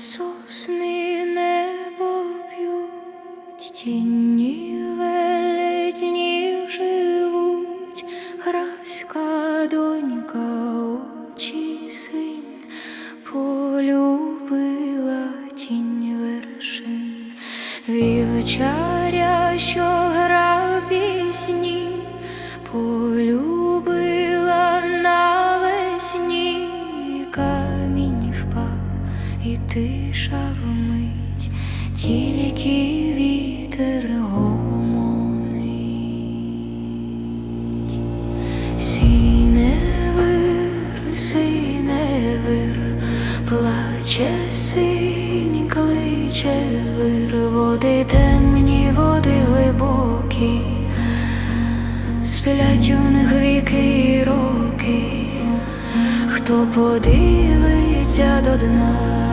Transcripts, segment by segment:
сосни небо п'ють, тіні велетні живуть, графська донька очі синь полюбила тінь вершин, вівчаря, що тиша вмить, тільки вітер гомонить. Сіневир, синевир, плаче синь, кличе вир, води темні, води глибокі, сплять у них віки і роки, хто подивиться до дна,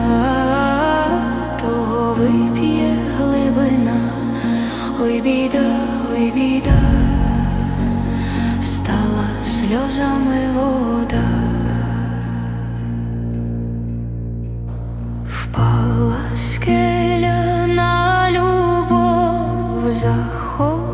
ой біда, ой біда. Стала сльозами вода, впала скеля на любов, захолола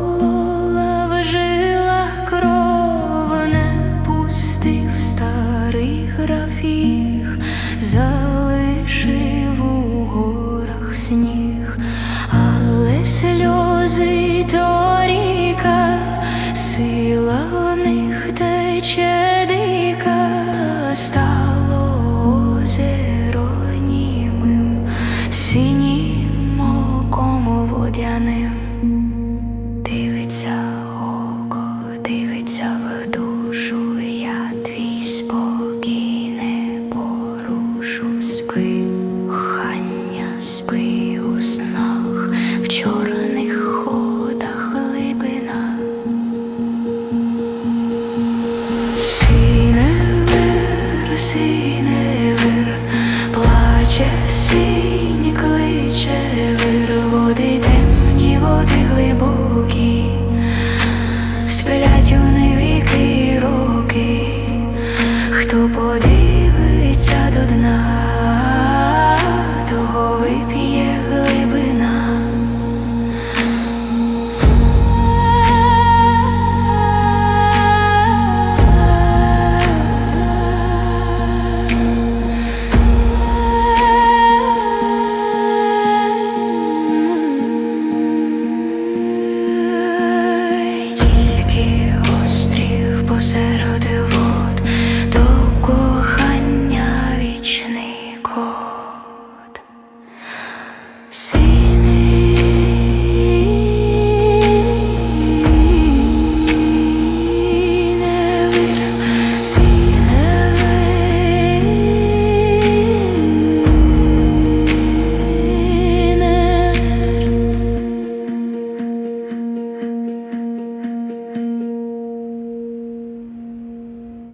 водяним. Дивиться око, дивиться в душу, я твій спокій не порушу, спи, хання, спи у i soledad y una